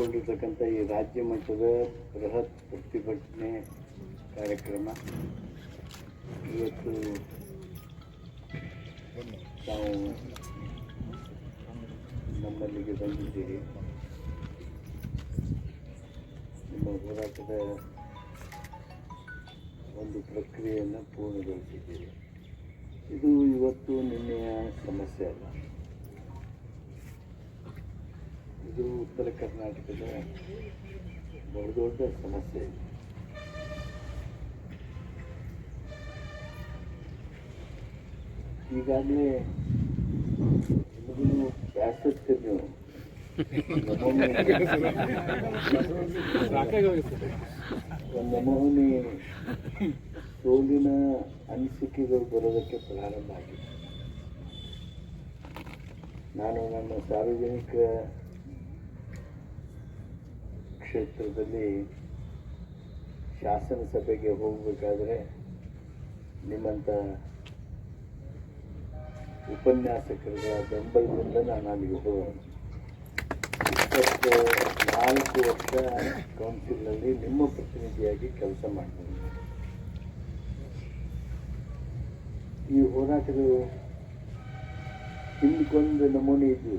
ರಾಜ್ಯ ಮಟ್ಟದ ಬೃಹತ್ ಪ್ರತಿಭಟನೆ ಕಾರ್ಯಕ್ರಮ. ಇವತ್ತು ನಾವು ನಮ್ಮಲ್ಲಿಗೆ ಬಂದಿದ್ದೀರಿ ನಿಮ್ಮ ಹೋರಾಟದ ಒಂದು ಪ್ರಕ್ರಿಯೆಯನ್ನು ಪೂರ್ಣಗೊಳಿಸಿದ್ದೀರಿ ಇದು ಇವತ್ತು ನಿನ್ನೆಯ ಸಮಸ್ಯೆ ಅಲ್ಲ. ಇದು ಉತ್ತರ ಕರ್ನಾಟಕದ ಬಹುದೊಡ್ಡ ಸಮಸ್ಯೆ. ಈಗಾಗಲೇ ನಿಮಗೂ ಬ್ಯಾಸತ್ತೆ ನೀವು ನಮೂನಿ ಸೋಲಿನ ಅನಿಸಿಕೆಗಳು ಬರೋದಕ್ಕೆ ಪ್ರಾರಂಭ ಆಗಿದೆ. ನಾನು ನನ್ನ ಸಾರ್ವಜನಿಕ ಕ್ಷೇತ್ರದಲ್ಲಿ ಶಾಸನ ಸಭೆಗೆ ಹೋಗಬೇಕಾದ್ರೆ ನಿಮ್ಮಂಥ ಉಪನ್ಯಾಸಕರುಗಳ ಬೆಂಬಲದಿಂದ ನಾನು ಅಲ್ಲಿಗೆ ಹೋಗೋಣ. ಇಪ್ಪತ್ತು ನಾಲ್ಕು ವರ್ಷ ಕೌನ್ಸಿಲ್ನಲ್ಲಿ ನಿಮ್ಮ ಪ್ರತಿನಿಧಿಯಾಗಿ ಕೆಲಸ ಮಾಡ್ತೀನಿ. ಈ ಹೋರಾಟಗಳು ಹಿಂದಕ್ಕೊಂದು ನಮೂನೆ ಇದ್ದು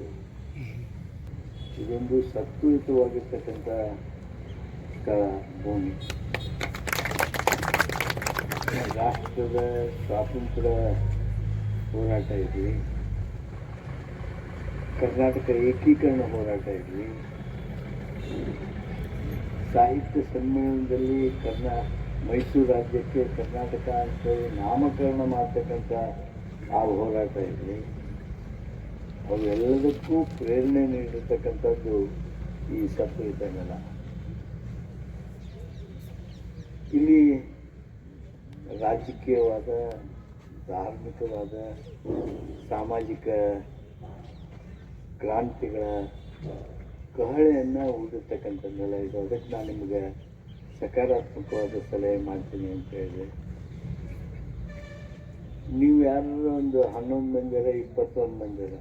ಇದೊಂದು ಸತ್ವಯುತವಾಗಿರ್ತಕ್ಕಂಥ ಸ್ಥಳ ಭೂಮಿ. ರಾಷ್ಟ್ರದ ಸ್ವಾತಂತ್ರ್ಯ ಹೋರಾಟ ಇರಲಿ, ಕರ್ನಾಟಕ ಏಕೀಕರಣ ಹೋರಾಟ ಇರಲಿ, ಸಾಹಿತ್ಯ ಸಮ್ಮೇಳನದಲ್ಲಿ ಕರ್ನಾ, ಮೈಸೂರು ರಾಜ್ಯಕ್ಕೆ ಕರ್ನಾಟಕ ಅಂತೇಳಿ ನಾಮಕರಣ ಮಾಡ್ತಕ್ಕಂಥ ಆ ಹೋರಾಟ ಇರಲಿ. ಅವೆಲ್ಲದಕ್ಕೂ ಪ್ರೇರಣೆ ನೀಡಿರ್ತಕ್ಕಂಥದ್ದು ಈ ಸತ್ವಯುತ ನೆಲ ಇಲ್ಲಿ ರಾಜಕೀಯವಾದ, ಧಾರ್ಮಿಕವಾದ, ಸಾಮಾಜಿಕ ಕ್ರಾಂತಿಗಳ ಕಹಳೆಯನ್ನು ಊದಿರ್ತಕ್ಕಂಥ ನೆಲ ಇದು ಅದಕ್ಕೆ ನಾನು ನಿಮಗೆ ಸಕಾರಾತ್ಮಕವಾದ ಸಲಹೆ ಮಾಡ್ತೀನಿ ಅಂತ ಹೇಳಿದೆ. ನೀವು ಯಾರು ಒಂದು ಹನ್ನೊಂದು ಮಂದಿರ ಇಪ್ಪತ್ತೊಂದು ಮಂದಿರ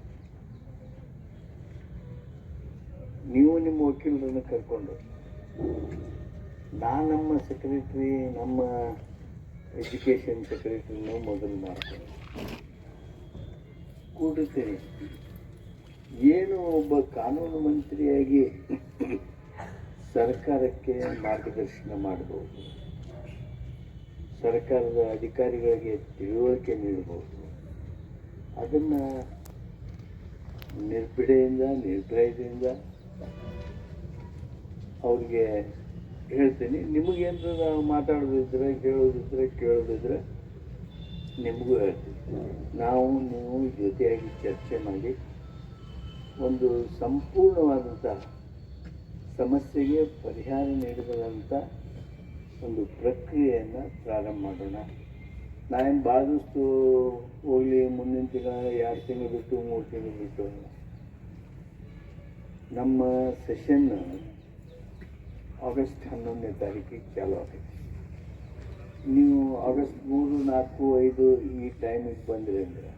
ನೀವು ನಿಮ್ಮ ವಕೀಲರನ್ನು ಕರ್ಕೊಂಡು ನಾನು ನಮ್ಮ ಸೆಕ್ರೆಟ್ರಿ ನಮ್ಮ ಎಜುಕೇಷನ್ ಸೆಕ್ರೆಟ್ರಿನ ಮೊದಲು ಮಾಡ್ತೀನಿ. ಕೂಡುತ್ತೀನಿ ಏನು ಒಬ್ಬ ಕಾನೂನು ಮಂತ್ರಿಯಾಗಿ ಸರ್ಕಾರಕ್ಕೆ ಮಾರ್ಗದರ್ಶನ ಮಾಡಬಹುದು ಸರ್ಕಾರದ ಅಧಿಕಾರಿಗಳಿಗೆ ತಿಳುವಳಿಕೆ ನೀಡಬಹುದು ಅದನ್ನು ನಿರ್ಭಿಡೆಯಿಂದ ನಿರ್ಭಯದಿಂದ ಅವ್ರಿಗೆ ಹೇಳ್ತೀನಿ. ನಿಮಗೆ ನಿಮಗೇನಾರ ಮಾತಾಡೋದಿದ್ರೆ, ಕೇಳೋದಿದ್ರೆ ಕೇಳೋದಿದ್ರೆ ನಿಮಗೂ ಹೇಳ್ತೀನಿ. ನಾವು ನೀವು ಜೊತೆಯಾಗಿ ಚರ್ಚೆ ಮಾಡಿ ಒಂದು ಸಂಪೂರ್ಣವಾದಂಥ ಸಮಸ್ಯೆಗೆ ಪರಿಹಾರ ನೀಡಿದಂಥ ಒಂದು ಪ್ರಕ್ರಿಯೆಯನ್ನು ಪ್ರಾರಂಭ ಮಾಡೋಣ. ನಾನು ಭಾಳದಷ್ಟು ಹೋಗಲಿ, ಮುಂದಿನ ತಿಂಗಳ ಎರಡು ತಿಂಗಳು ಬಿಟ್ಟು, ಮೂರು ತಿಂಗಳು ಬಿಟ್ಟು. ನಮ್ಮ ಸೆಷನ್ ಆಗಸ್ಟ್ ಹನ್ನೊಂದನೇ ತಾರೀಕಿಗೆ ಚಾಲು ಆಗಿದೆ ನೀವು ಆಗಸ್ಟ್ ಮೂರು, ನಾಲ್ಕು, ಐದು ಈ ಟೈಮಿಗೆ ಬಂದರೆ ಅಂದರೆ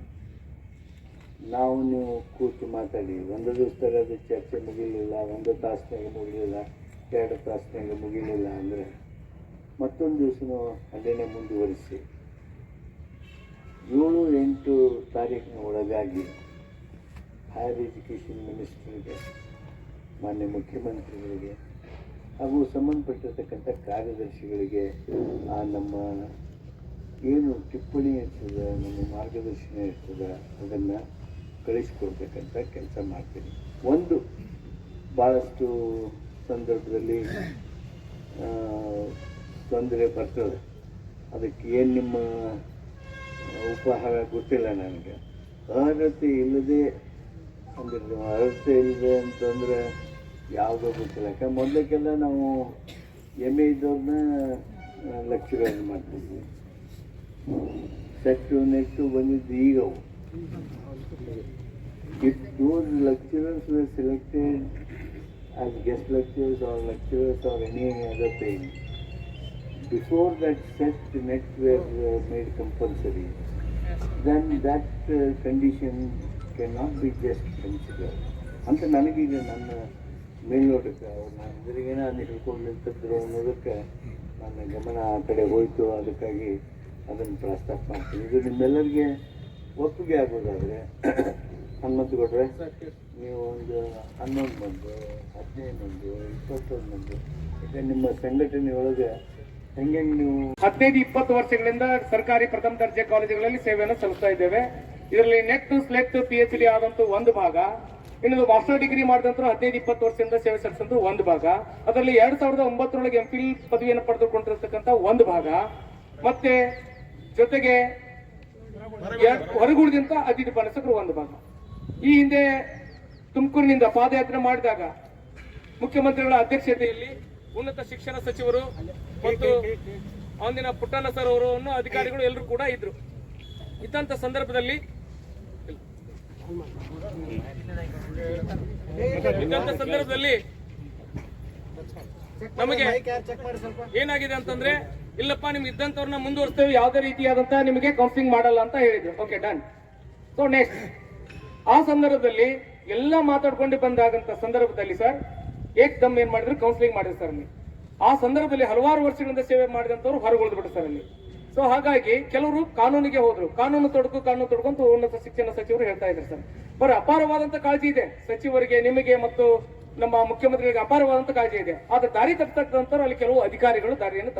ನಾವು ನೀವು ಕೂತು ಮಾತಾಡಿ. ಒಂದು ದಿವಸದಾಗ ಅದು ಚರ್ಚೆ ಮುಗಿಲಿಲ್ಲ, ಒಂದು ತಾಸಿನಾಗ ಮುಗಿಲಿಲ್ಲ, ಎರಡು ತಾಸಿನಾಗ ಮುಗಿಲಿಲ್ಲ ಅಂದರೆ ಮತ್ತೊಂದು ದಿವಸನೂ ಅದನ್ನೇ ಮುಂದುವರಿಸಿ. ಏಳು, ಎಂಟು ತಾರೀಕಿನ ಒಳಗಾಗಿ ಹೈಯರ್ ಎಜುಕೇಷನ್ ಮಿನಿಸ್ಟ್ರಿಗೆ ಮಾನ್ಯ ಮುಖ್ಯಮಂತ್ರಿಗಳಿಗೆ ಹಾಗೂ ಸಂಬಂಧಪಟ್ಟಿರ್ತಕ್ಕಂಥ ಕಾರ್ಯದರ್ಶಿಗಳಿಗೆ ಆ ನಮ್ಮ ಏನು ಟಿಪ್ಪಣಿ ಇರ್ತದೆ ನಮ್ಮ ಮಾರ್ಗದರ್ಶನ ಇರ್ತದೆ ಅದನ್ನು ಕಳಿಸ್ಕೊಡ್ಬೇಕಂತ ಕೆಲಸ ಮಾಡ್ತೀನಿ. ಒಂದು ಭಾಳಷ್ಟು ಸಂದರ್ಭದಲ್ಲಿ ತೊಂದರೆ ಬರ್ತದೆ. ಅದಕ್ಕೆ ಏನು ನಿಮ್ಮ ಉಪಹಾರ ಗೊತ್ತಿಲ್ಲ ನನಗೆ. ಅರ್ಹತೆ ಇಲ್ಲದೆ, ಅಂದರೆ ಅರ್ಹತೆ ಇಲ್ಲದೆ ಅಂತಂದರೆ ಯಾವುದೋ ಗೊತ್ತಿಲ್ಲ ಯಾಕಂದ್ರೆ ಮೊದಲಕ್ಕೆಲ್ಲ ನಾವು ಎಮ್ ಎ ಇದ್ದವ್ರನ್ನ ಲೆಕ್ಚರರ್ ಮಾಡ್ತಿದ್ವಿ ಸೆಟ್ಟು ನೆಟ್ಟು ಬಂದಿದ್ದು ಈಗ ಅವು if those lecturers were selected as guest lecturers or lecturers or any other thing, before that set net were uh, made compulsory, then that uh, condition cannot be just considered. ಅಂತ ನನಗೀಗ ನನ್ನ ಮೇಲ್ನೋಟಕ್ಕೆ ಅವ್ರನ್ನ ಹಿಡ್ಕೊಂಡು ನಿಂತಿದ್ರು ಅನ್ನೋದಕ್ಕೆ ನನ್ನ ಗಮನ ಆ ಕಡೆ ಹೋಯಿತು. ಅದಕ್ಕಾಗಿ ಅದನ್ನು ಪ್ರಸ್ತಾಪ ಮಾಡ್ತೀನಿ. ಇದು ನಿಮ್ಮೆಲ್ಲರಿಗೆ ಒಪ್ಪಿಗೆ ಆಗೋದಾದ್ರೆ, ಹನ್ನೊಂದು ಕೊಟ್ಟರೆ ನೀವು ಒಂದು ಹನ್ನೊಂದು ಮಂದಿ, ಹದಿನೈದು ಮಂದಿ, ಇಪ್ಪತ್ತೊಂದು ಮಂದಿ ಯಾಕಂದ್ರೆ ನಿಮ್ಮ ಸಂಘಟನೆಯೊಳಗೆ ಹೆಂಗೆ ನೀವು ಹದಿನೈದು, ಇಪ್ಪತ್ತು ವರ್ಷಗಳಿಂದ ಸರ್ಕಾರಿ ಪ್ರಥಮ ದರ್ಜೆ ಕಾಲೇಜುಗಳಲ್ಲಿ ಸೇವೆಯನ್ನು ಸಲ್ಲಿಸ್ತಾ ಇದ್ದೇವೆ. ಇದರಲ್ಲಿ NET, SLET P H D ಆದಂತ ಒಂದು ಭಾಗ. ಇನ್ನು ಮಾಸ್ಟರ್ ಡಿಗ್ರಿ ಮಾಡಿದಂತರು ಹದಿನೈದು, ಇಪ್ಪತ್ತು ವರ್ಷದಿಂದ ಸೇವೆ ಸಲ್ಲಿಸಿದ್ರು ಒಂದು ಭಾಗ. ಅದರಲ್ಲಿ ಎರಡ್ ಸಾವಿರದ ಒಂಬತ್ತರೊಳಗೆ ಎಂ ಫಿಲ್ ಪದವಿಯನ್ನು ಪಡೆದುಕೊಂಡಿರ್ತಕ್ಕಂಥ ಒಂದು ಭಾಗ. ಮತ್ತೆ ಜೊತೆಗೆ ಹೊರಗುಳಿದಂತ ಅತಿಥಿ ಪಾಲಕರು ಒಂದು ಭಾಗ. ಈ ಹಿಂದೆ ತುಮಕೂರಿನಿಂದ ಪಾದಯಾತ್ರೆ ಮಾಡಿದಾಗ ಮುಖ್ಯಮಂತ್ರಿಗಳ ಅಧ್ಯಕ್ಷತೆಯಲ್ಲಿ ಉನ್ನತ ಶಿಕ್ಷಣ ಸಚಿವರು ಮತ್ತು ಅಂದಿನ ಪುಟ್ಟಣ್ಣ ಸರ್ ಅವರು ಅಧಿಕಾರಿಗಳು ಎಲ್ಲರೂ ಕೂಡ ಇದ್ರು. ಇದ್ದಂತ ಸಂದರ್ಭದಲ್ಲಿ ಇದ್ದಂತ ಸಂದರ್ಭದಲ್ಲಿ ನಮಗೆ ಏನಾಗಿದೆ ಅಂತಂದ್ರೆ, ಇಲ್ಲಪ್ಪ, ನಿಮ್ಗೆ ಇದ್ದಂತವ್ರನ್ನ ಮುಂದುವರಿಸ್ತೇವೆ, ಯಾವುದೇ ರೀತಿಯಾದಂತ ನಿಮಗೆ ಕೌನ್ಸಿಲಿಂಗ್ ಮಾಡಲ್ಲ ಅಂತ ಹೇಳಿದ್ರು. ಓಕೆ ಡನ್ ಸೊ ನೆಕ್ಸ್ಟ್ ಆ ಸಂದರ್ಭದಲ್ಲಿ ಎಲ್ಲ ಮಾತಾಡ್ಕೊಂಡು ಬಂದಾಗಂತ ಸಂದರ್ಭದಲ್ಲಿ ಸರ್ ಏಕ್ದಮ್ ಏನ್ ಮಾಡಿದ್ರು ಕೌನ್ಸಿಲಿಂಗ್ ಮಾಡಿದ್ರು ಸರ್ ಅಲ್ಲಿ. ಆ ಸಂದರ್ಭದಲ್ಲಿ ಹಲವಾರು ವರ್ಷಗಳಿಂದ ಸೇವೆ ಮಾಡಿದಂತವ್ರು ಹೊರಗುಳಿದ್ಬಿಟ್ಟು ಸರ್ ಅಲ್ಲಿ. ಸೊ ಹಾಗಾಗಿ ಕೆಲವರು ಕಾನೂನಿಗೆ ಹೋದ್ರು. ಕಾನೂನು ತೊಡಕು ಕಾನೂನು ತೊಡಕು ಉನ್ನತ ಶಿಕ್ಷಣ ಸಚಿವರು ಹೇಳ್ತಾ ಇದ್ದಾರೆ ಸರ್. ಬರ, ಅಪಾರವಾದಂತ ಕಾಳಜಿ ಇದೆ. ಸಚಿವರಿಗೆ, ನಿಮಗೆ ಮತ್ತು ನಮ್ಮ ಮುಖ್ಯಮಂತ್ರಿಗಳಿಗೆ ಅಪಾರವಾದಂತ ಕಾಳಜಿ ಇದೆ. ಆದ್ರೆ ದಾರಿ ತಪ್ಪತಕ್ಕಂಥವ್ರು ಅಲ್ಲಿ ಕೆಲವು ಅಧಿಕಾರಿಗಳು ದಾರಿಯನ್ನು